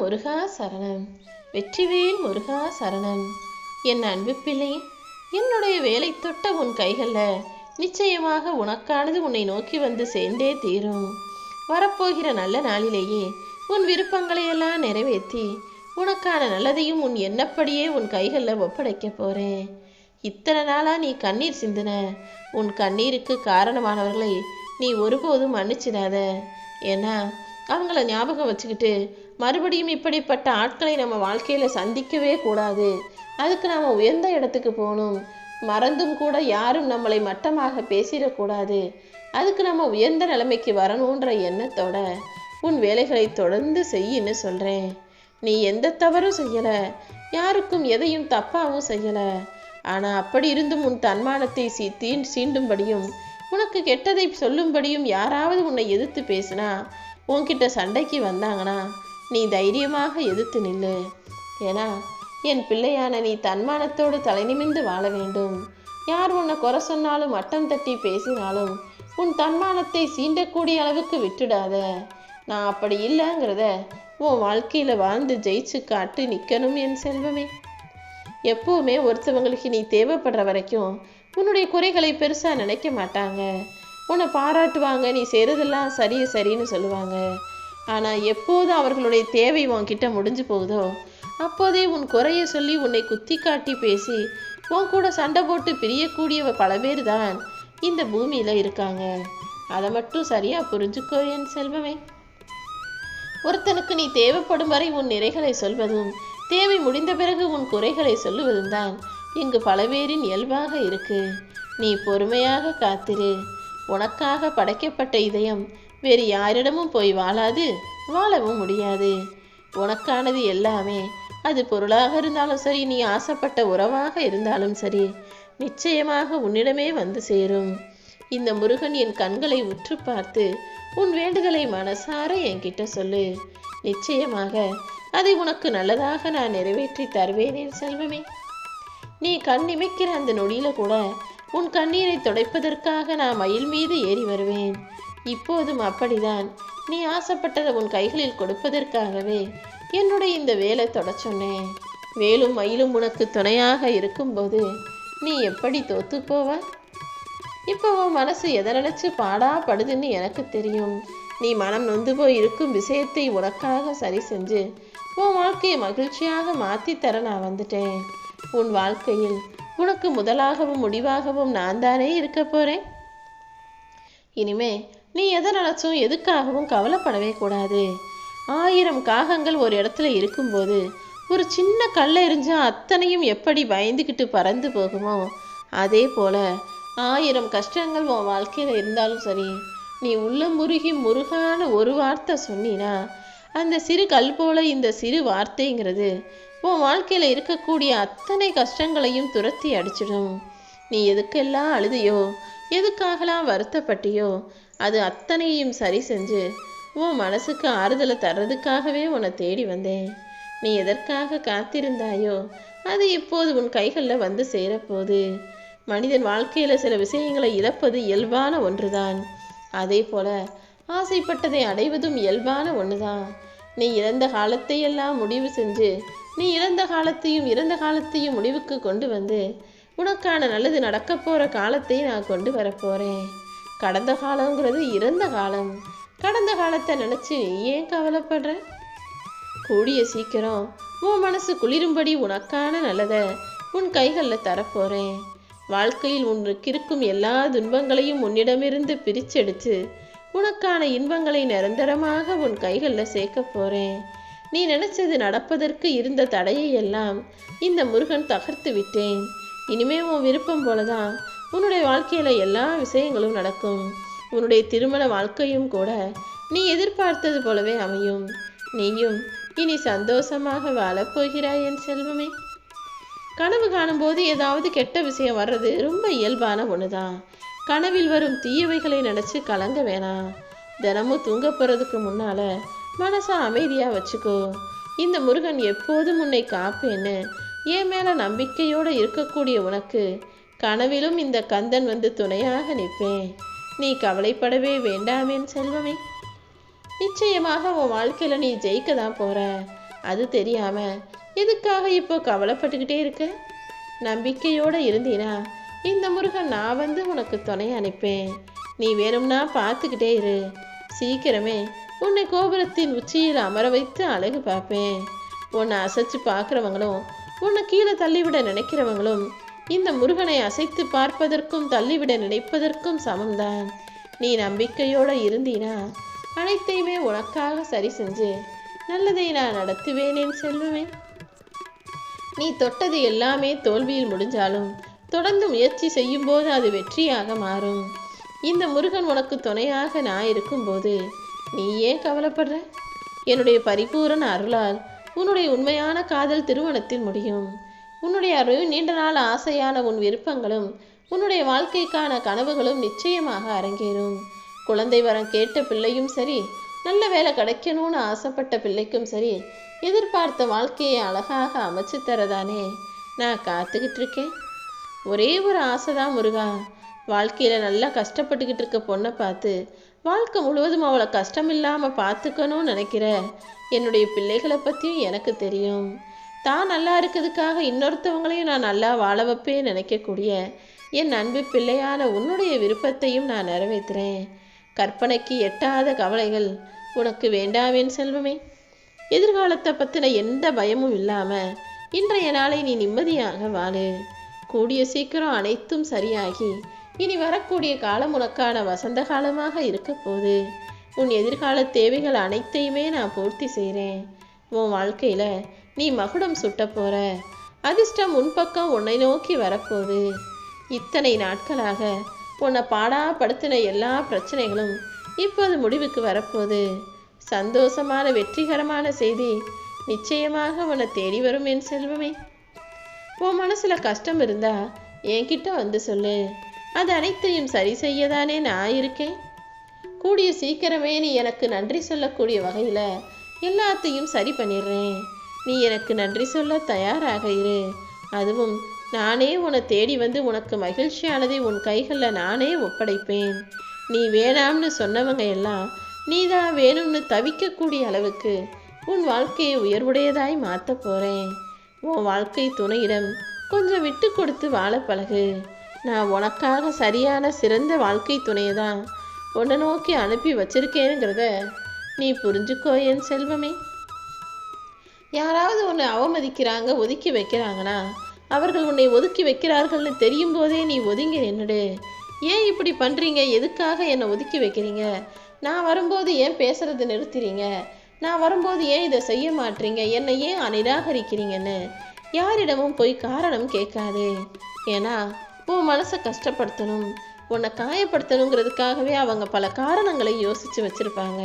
முருகா சரணம். வெற்றிவேல் முருகா சரணம். என் அன்பு பிள்ளை என்னுடைய வேலை தொட்ட உன் கைகளில் நிச்சயமாக உனக்கானது உன்னை நோக்கி வந்து சேர்ந்தே தீரும். வரப்போகிற நல்ல நாளிலேயே உன் விருப்பங்களை எல்லாம் நிறைவேற்றி உனக்கான நல்லதையும் உன் எண்ணப்படியே உன் கைகளில் ஒப்படைக்க போறேன். இத்தனை நாளா நீ கண்ணீர் சிந்தின. உன் கண்ணீருக்கு காரணமானவர்களை நீ ஒருபோதும் மன்னிச்சிடாத. ஏன்னா அவங்கள ஞாபகம் வச்சுக்கிட்டு மறுபடியும் இப்படிப்பட்ட ஆட்களை நம்ம வாழ்க்கையில சந்திக்கவே கூடாது. அதுக்கு நாம உயர்ந்த இடத்துக்கு போகணும். மறந்தும் கூட யாரும் நம்மளை மட்டமாக பேசிடக்கூடாது. அதுக்கு நம்ம உயர்ந்த நிலைமைக்கு வரணுன்ற எண்ணத்தோட உன் வேலைகளை தொடர்ந்து செய்யின்னு சொல்றேன். நீ எந்த தவறும் செய்யல. யாருக்கும் எதையும் தப்பாவும் செய்யல. ஆனா அப்படி இருந்தும் உன் தன்மானத்தை சீ தீ- சீண்டும்படியும் உனக்கு கெட்டதை சொல்லும்படியும் யாராவது உன்னை எதிர்த்து பேசினா உன்கிட்ட சண்டைக்கு வந்தாங்கன்னா நீ தைரியமாக எதிர்த்து நில்லு. ஏன்னா என் பிள்ளையான நீ தன்மானத்தோடு தலை நிமிந்து வாழ வேண்டும். யார் உன்னை குறை சொன்னாலும் மட்டம் தட்டி பேசினாலும் உன் தன்மானத்தை சீண்டக்கூடிய அளவுக்கு விட்டுடாத. நான் அப்படி இல்லைங்கிறத உன் வாழ்க்கையில் வாழ்ந்து ஜெயிச்சு காட்டு நிற்கணும் என் செல்வமே. எப்பவுமே ஒருத்தவங்களுக்கு நீ தேவைப்படுற வரைக்கும் உன்னுடைய குறைகளை பெருசாக நினைக்க மாட்டாங்க. உன்னை பாராட்டுவாங்க நீ செய்கிறதெல்லாம் சரி சரின்னு சொல்லுவாங்க. ஆனா எப்போது அவர்களுடைய தேவை உன்கிட்ட முடிஞ்சு போகுதோ அப்போதே உன் குறைய சொல்லி உன்னை குத்தி காட்டி பேசி உன் கூட சண்டை போட்டு பிரியக்கூடியவ பல பேர் தான் இந்த பூமியில இருக்காங்க. அதை மட்டும் சரியா புரிஞ்சுக்கோ என் செல்வமே. ஒருத்தனுக்கு நீ தேவைப்படும் வரை உன் நிறைகளை சொல்வதும் தேவை முடிந்த பிறகு உன் குறைகளை சொல்லுவதும் தான் இங்கு பல பேரின் இயல்பாக இருக்கு. நீ பொறுமையாக காத்திரு. உனக்காக படைக்கப்பட்ட இதயம் வேறு யாரிடமும் போய் வாழாது வாழவும் முடியாது. உனக்கானது எல்லாமே. அது பொருளாக இருந்தாலும் சரி நீ ஆசைப்பட்ட உறவாக இருந்தாலும் சரி நிச்சயமாக உன்னிடமே வந்து சேரும். இந்த முருகன் என் கண்களை உற்று பார்த்து உன் வேண்டுதலை மனசார என்கிட்ட சொல்லு. நிச்சயமாக அதை உனக்கு நல்லதாக நான் நிறைவேற்றி தருவேன் என் செல்வமே. நீ கண் இமைக்கிற அந்த நொடியில கூட உன் கண்ணீரை துடைப்பதற்காக நான் மயில் மீது ஏறி வருவேன். இப்போதும் அப்படிதான். நீ ஆசைப்பட்டதை உன் கைகளில் கொடுப்பதற்காகவே என்னுடைய இந்த வேலை தொட சொன்னேன். வேலும் மயிலும் உனக்கு துணையாக இருக்கும்போது நீ எப்படி தோத்து போவ இப்போ உன் மனசு எதை பாடா படுதுன்னு எனக்கு தெரியும். நீ மனம் நொந்து போய் இருக்கும் விஷயத்தை உனக்காக சரி செஞ்சு உன் வாழ்க்கையை மகிழ்ச்சியாக மாற்றி தர நான் வந்துட்டேன். உன் வாழ்க்கையில் உனக்கு முதலாகவும் முடிவாகவும் நான் தானே இருக்க போறேன்? இனிமே நீ எதை நினச்சும் எதுக்காகவும் கவலைப்படவே கூடாது. ஆயிரம் காகங்கள் ஒரு இடத்துல இருக்கும்போது ஒரு சின்ன கல்லை எரிஞ்சால் அத்தனையும் எப்படி பயந்துக்கிட்டு பறந்து போகுமோ? அதே போல ஆயிரம் கஷ்டங்கள் உன் வாழ்க்கையில் இருந்தாலும் சரி நீ உள்ள முருகி முருகான ஒரு வார்த்தை சொன்னினா அந்த சிறு கல் போல இந்த சிறு வார்த்தைங்கிறது உன் வாழ்க்கையில் இருக்கக்கூடிய அத்தனை கஷ்டங்களையும் துரத்தி அடிச்சிடும். நீ எதுக்கெல்லாம் அழுதையோ எதுக்காகலாம் வருத்தப்பட்டியோ அது அத்தனையும் சரி செஞ்சு உன் மனசுக்கு ஆறுதலை தர்றதுக்காகவே உன்னை தேடி வந்தேன். நீ எதற்காக காத்திருந்தாயோ அது இப்போது உன் கைகளில் வந்து சேரப்போகுது. மனிதன் வாழ்க்கையில சில விஷயங்களை இழப்பது இயல்பான ஒன்றுதான். அதே போல ஆசைப்பட்டதை அடைவதும் இயல்பான ஒன்றுதான் நீ இறந்த காலத்தையெல்லாம் முடிவு செஞ்சு நீ இறந்த காலத்தையும் இறந்த காலத்தையும் முடிவுக்கு கொண்டு வந்து உனக்கான நல்லது நடக்க போகிற காலத்தை நான் கொண்டு வரப்போகிறேன் கடந்த காலங்கிறது இறந்த காலம். கடந்த காலத்தை நினச்சி நீ ஏன் கவலைப்படுற? கூடிய சீக்கிரம் உன் மனசு குளிரும்படி உனக்கான நல்லதை உன் கைகளில் தரப்போகிறேன் வாழ்க்கையில் உனக்கு இருக்கும் எல்லா துன்பங்களையும் உன்னிடமிருந்து பிரிச்செடுத்து உனக்கான இன்பங்களை நிரந்தரமாக உன் கைகளில் சேர்க்க போகிறேன் நீ நினைச்சது நடப்பதற்கு இருந்த தடையை எல்லாம் இந்த முருகன் தகர்த்து விட்டேன். இனிமே உன் விருப்பம் போலதான் உன்னுடைய வாழ்க்கையில எல்லா விஷயங்களும் நடக்கும். உன்னுடைய திருமண வாழ்க்கையும் கூட நீ எதிர்பார்த்தது போலவே அமையும். நீயும் இனி சந்தோஷமாக வாழப்போகிறாய் என் செல்வமே. கனவு காணும்போது ஏதாவது கெட்ட விஷயம் வர்றது ரொம்ப இயல்பான ஒண்ணுதான். கனவில் வரும் தீயவைகளை நினைச்சு கலங்க வேணாம். தினமும் தூங்க போறதுக்கு முன்னால மனசை அமைதியா வச்சுக்கோ. இந்த முருகன் எப்போதும் உன்னை காப்பேன்னு என் மேலே நம்பிக்கையோட இருக்கக்கூடிய உனக்கு கனவிலும் இந்த கந்தன் வந்து துணையாக நிற்பேன். நீ கவலைப்படவே வேண்டாமேன் செல்வமே. நிச்சயமாக உன் வாழ்க்கையில் நீ ஜெயிக்க தான் போகிற அது தெரியாமல் எதுக்காக இப்போ கவலைப்பட்டுக்கிட்டே இருக்க? நம்பிக்கையோடு இருந்தீனா இந்த முருகன் நான் வந்து உனக்கு துணை அனுப்பேன். நீ வேணும்னா பார்த்துக்கிட்டே இரு. சீக்கிரமே உன்னை கோபுரத்தின் உச்சியில் அமர வைத்து அழகு பார்ப்பேன். உன்னை அசைச்சு பார்க்குறவங்களும் உன்னை கீழே தள்ளிவிட நினைக்கிறவங்களும் இந்த முருகனை அசைத்து பார்ப்பதற்கும் தள்ளிவிட நினைப்பதற்கும் சமம்தான். நீ நம்பிக்கையோட இருந்தீனா அனைத்தையுமே உனக்காக சரி செஞ்சு நல்லதை நான் நடத்துவேனேன் செல்லுவேன் நீ தொட்டது எல்லாமே தோல்வியில் முடிஞ்சாலும் தொடர்ந்து முயற்சி செய்யும் போது அது வெற்றியாக மாறும். இந்த முருகன் உனக்கு துணையாக நான் இருக்கும்போது நீ ஏன் கவலைப்படுற? என்னுடைய பரிபூரண அருளால் உன்னுடைய உண்மையான காதல் திருமணத்தில் முடியும். உன்னுடைய அருள் நீண்ட நாள் ஆசையான உன் விருப்பங்களும் உன்னுடைய வாழ்க்கைக்கான கனவுகளும் நிச்சயமாக அரங்கேறும். குழந்தை வரம் கேட்ட பிள்ளையும் சரி நல்ல வேலை கிடைக்கணும்னு ஆசைப்பட்ட பிள்ளைக்கும் சரி எதிர்பார்த்த வாழ்க்கையை அழகாக அமைச்சு தரதானே. நான் காத்துக்கிட்டு இருக்கேன். ஒரே ஒரு ஆசைதான் முருகா. வாழ்க்கையில் நல்லா கஷ்டப்பட்டுக்கிட்டு இருக்க பொண்ணை பார்த்து வாழ்க்கை முழுவதும் அவளை கஷ்டம் இல்லாமல் பார்த்துக்கணும்னு நினைக்கிற என்னுடைய பிள்ளைகளை பற்றியும் எனக்கு தெரியும். தான் நல்லா இருக்கிறதுக்காக இன்னொருத்தவங்களையும் நான் நல்லா வாழ வைப்பேன் நினைக்கக்கூடிய என் அன்பு பிள்ளையான உன்னுடைய விருப்பத்தையும் நான் நிறைவேற்றுறேன். கற்பனைக்கு எட்டாத கவலைகள் உனக்கு வேண்டாவேன் செல்வமே. எதிர்காலத்தை பற்றின எந்த பயமும் இல்லாமல் இன்றைய நாளை நீ நிம்மதியாக வாழு. கூடிய சீக்கிரம் அனைத்தும் சரியாகி இனி வரக்கூடிய காலம் உனக்கான வசந்த காலமாக இருக்க போது உன் எதிர்கால தேவைகள் அனைத்தையுமே நான் பூர்த்தி செய்கிறேன் உன் வாழ்க்கையில் நீ மகுடம் சுட்ட போற. அதிர்ஷ்டம் முன்பக்கம் உன்னை நோக்கி வரப்போகுது இத்தனை நாட்களாக உன்னை பாடாப்படுத்தின எல்லா பிரச்சனைகளும் இப்போது முடிவுக்கு வரப்போகுது சந்தோஷமான வெற்றிகரமான செய்தி நிச்சயமாக உன்னை தேடி வரும் என் செல்வமே. உன் மனசுல கஷ்டம் இருந்தா என்கிட்ட வந்து சொல்லு. அது அனைத்தையும் சரி செய்யதானே நான் இருக்கேன்? கூடிய சீக்கிரமே நீ எனக்கு நன்றி சொல்லக்கூடிய வகையில் எல்லாத்தையும் சரி பண்ணிடுறேன். நீ எனக்கு நன்றி சொல்ல தயாராக இரு. அதுவும் நானே உன்னை தேடி வந்து உனக்கு மகிழ்ச்சியானதை உன் கைகளில் நானே ஒப்படைப்பேன். நீ வேணாம்னு சொன்னவங்க எல்லாம் நீதான் வேணும்னு தவிக்கக்கூடிய அளவுக்கு உன் வாழ்க்கையை உயர்வுடையதாய் மாற்ற போகிறேன் உன் வாழ்க்கை துணையிடம் கொஞ்சம் விட்டு கொடுத்து வாழ பழகு. நான் உனக்காக சரியான சிறந்த வாழ்க்கை துணையை தான் உன்னை நோக்கி அனுப்பி வச்சிருக்கேனுங்கிறத நீ புரிஞ்சுக்கோ என் செல்வமே. யாராவது உன்னை அவமதிக்கிறாங்க ஒதுக்கி வைக்கிறாங்கன்னா அவர்கள் உன்னை ஒதுக்கி வைக்கிறார்கள்னு தெரியும் போதே நீ ஒதுங்க என்னடு ஏன் இப்படி பண்ணுறீங்க எதுக்காக என்னை ஒதுக்கி வைக்கிறீங்க? நான் வரும்போது ஏன் பேசுறது நிறுத்துறீங்க? நான் வரும்போது ஏன் இதை செய்ய மாட்டீங்க? என்னை ஏன் நிராகரிக்கிறீங்கன்னு யாரிடமும் போய் காரணம் கேட்காது. ஏன்னா உன் மனசை கஷ்டப்படுத்தணும் உன்னை காயப்படுத்தணுங்கிறதுக்காகவே அவங்க பல காரணங்களை யோசித்து வச்சிருப்பாங்க.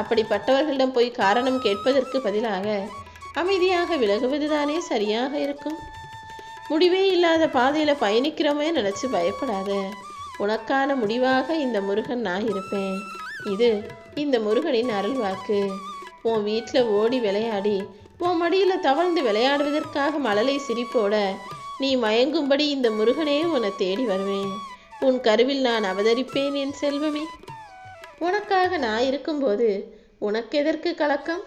அப்படிப்பட்டவர்களிடம் போய் காரணம் கேட்பதற்கு பதிலாக அமைதியாக விலகுவது தானே சரியாக இருக்கும். முடிவே இல்லாத பாதையில் பயணிக்கிறோமே நினச்சி பயப்படாத. உனக்கான முடிவாக இந்த முருகன் நான் இருப்பேன். இது இந்த முருகனின் அருள் வாக்கு. உன் வீட்டில் ஓடி விளையாடி உன் மடியில் தவழ்ந்து விளையாடுவதற்காக மழலை சிரிப்போட நீ மயங்கும்படி இந்த முருகனே உன்னை தேடி வருவேன். உன் கருவில் நான் அவதரிப்பேன் என் செல்வமே. உனக்காக நான் இருக்கும்போது உனக்கு எதற்கு கலக்கம்?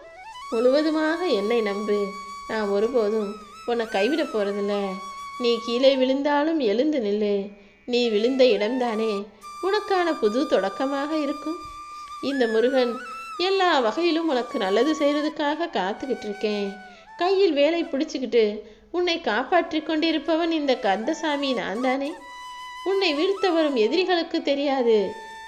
முழுவதுமாக என்னை நம்பு. நான் ஒருபோதும் உன்னை கைவிட போறதில்ல. நீ கீழே விழுந்தாலும் எழுந்து நில்லு. நீ விழுந்த இடம்தானே உனக்கான புது தொடக்கமாக இருக்கும். இந்த முருகன் எல்லா வகையிலும் உனக்கு நல்லது செய்கிறதுக்காக காத்துக்கிட்டு இருக்கேன். கையில் வேலை பிடிச்சிக்கிட்டு உன்னை காப்பாற்றிக் கொண்டிருப்பவன் இந்த கந்தசாமி நான் தானே உன்னை வீழ்த்த வரும் எதிரிகளுக்கு தெரியாது.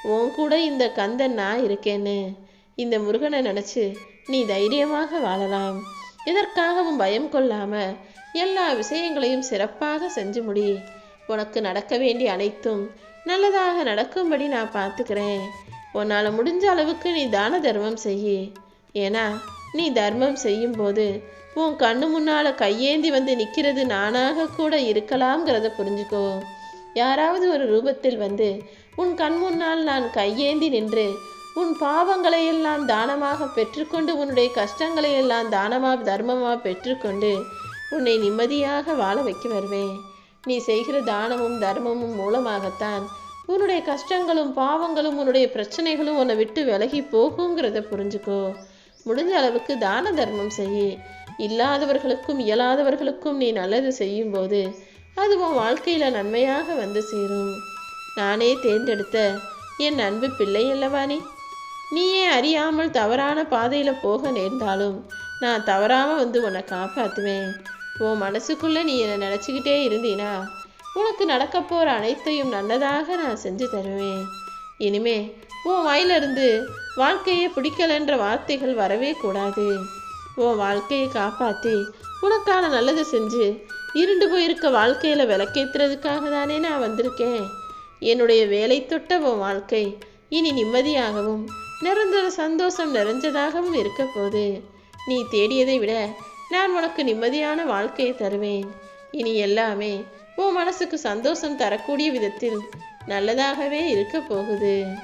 உன் கூட இந்த கந்தன் நான் இருக்கேன்னு. இந்த முருகனை நினச்சி நீ தைரியமாக வாழலாம். எதற்காகவும் பயம் கொள்ளாம எல்லா விஷயங்களையும் சிறப்பாக செஞ்சு முடி. உனக்கு நடக்க வேண்டிய அனைத்தும் நல்லதாக நடக்கும்படி நான் பார்த்துக்கிறேன். உன்னால் முடிஞ்ச அளவுக்கு நீ தான தர்மம் செய் ஏன்னா நீ தர்மம் செய்யும்போது உன் கண்ணு முன்னால் கையேந்தி வந்து நிற்கிறது நானாக கூட இருக்கலாம்ங்கிறத புரிஞ்சுக்கோ. யாராவது ஒரு ரூபத்தில் வந்து உன் கண் முன்னால் நான் கையேந்தி நின்று உன் பாவங்களை எல்லாம் தானமாக பெற்றுக்கொண்டு உன்னுடைய கஷ்டங்களை எல்லாம் தானமாக தர்மமாக பெற்றுக்கொண்டு உன்னை நிம்மதியாக வாழ வைக்க வருவேன் நீ செய்கிற தானமும் தர்மமும் மூலமாகத்தான் உன்னுடைய கஷ்டங்களும் பாவங்களும் உன்னுடைய பிரச்சனைகளும் உன்னை விட்டு விலகி போகுங்கிறத புரிஞ்சுக்கோ. முடிஞ்ச அளவுக்கு தான தர்மம் செய். இல்லாதவர்களுக்கும் இயலாதவர்களுக்கும் நீ நல்லது செய்யும்போது அது உன் வாழ்க்கையில் நன்மையாக வந்து சேரும். நானே தேர்ந்தெடுத்த என் அன்பு பிள்ளை அல்லவா நீ? நீயே அறியாமல் தவறான பாதையில் போக நேர்ந்தாலும் நான் தவறாமல் வந்து உன்னை காப்பாற்றுவேன் உன் மனசுக்குள்ளே நீ என்னை நினச்சிக்கிட்டே இருந்தீனா உனக்கு நடக்க போகிற அனைத்தையும் நல்லதாக நான் செஞ்சு தருவேன். இனிமே உன் வாயிலிருந்து வாழ்க்கையை பிடிக்கலன்ற வார்த்தைகள் வரவே கூடாது. உன் வாழ்க்கையை காப்பாற்றி உனக்கான நல்லது செஞ்சு இருண்டு போயிருக்க வாழ்க்கையில் விளக்கேற்றுறதுக்காக தானே நான் வந்திருக்கேன். என்னுடைய வேலை தொட்ட உன் வாழ்க்கை இனி நிம்மதியாகவும் நிரந்தர சந்தோஷம் நிறைஞ்சதாகவும் இருக்க போது நீ தேடியதை விட நான் உனக்கு நிம்மதியான வாழ்க்கையை தருவேன். இனி எல்லாமே உன் மனசுக்கு சந்தோஷம் தரக்கூடிய விதத்தில் நல்லதாகவே இருக்க போகுது.